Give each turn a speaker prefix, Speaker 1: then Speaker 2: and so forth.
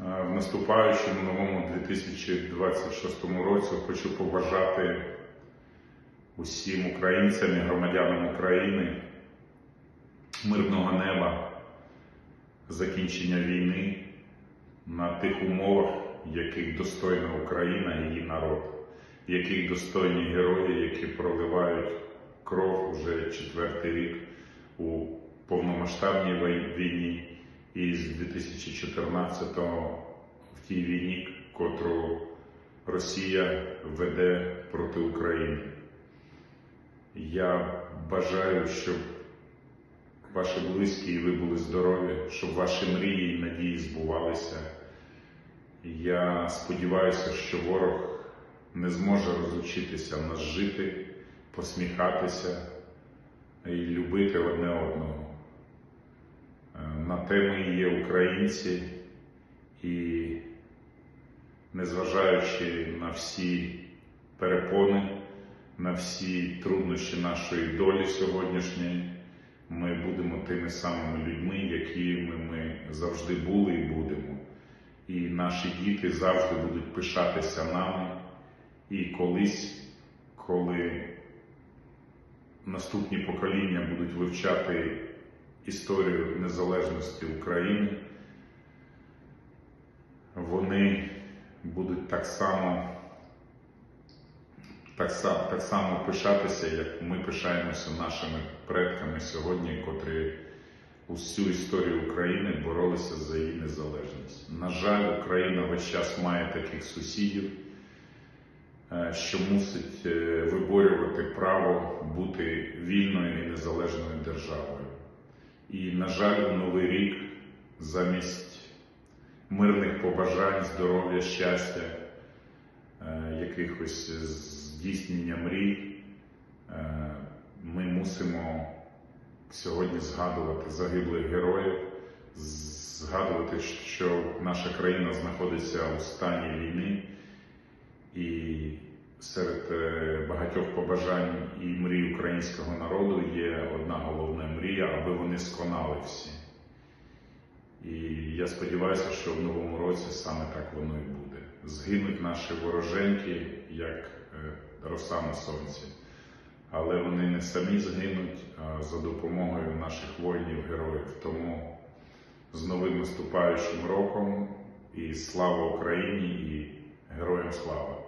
Speaker 1: Е, В наступаючому новому 2026 році хочу побажати усім українцям і громадянам України мирного неба, закінчення війни на тих умовах, яких достойна Україна і її народ, яких достойні герої, які проливають кров вже четвертий рік у повномасштабній війні і з 2014-го в тій війні, котру Росія веде проти України. Я бажаю, щоб ваші близькі і ви були здорові, щоб ваші мрії і надії збувалися. Я сподіваюся, що ворог не зможе розучитися в нас жити, посміхатися і любити одне одного. На те ми є українці, і незважаючи на всі перепони, на всі труднощі нашої долі сьогоднішньої, ми будемо тими самими людьми, якими ми завжди були і будемо. І наші діти завжди будуть пишатися нами. І колись, коли наступні покоління будуть вивчати історію незалежності України, вони будуть так само, так, так само пишатися, як ми пишаємося нашими предками сьогодні, котрі усю історію України боролися за її незалежність. На жаль, Україна весь час має таких сусідів, е, що мусить е, виборювати право бути вільною і незалежною державою. І, на жаль, у новий рік замість мирних побажань, здоров'я, щастя, е, якихось здійснення мрій, е, ми мусимо сьогодні згадувати загиблих героїв, згадувати, що наша країна знаходиться у стані війни, серед е, багатьох побажань і мрій українського народу є одна головна мрія, аби вони сконали всі. І я сподіваюся, що в новому році саме так воно і буде. Згинуть наші вороженьки, як е, роса на сонці. Але вони не самі згинуть а за допомогою наших воїнів-героїв. Тому з новим наступаючим роком і слава Україні і героям слава!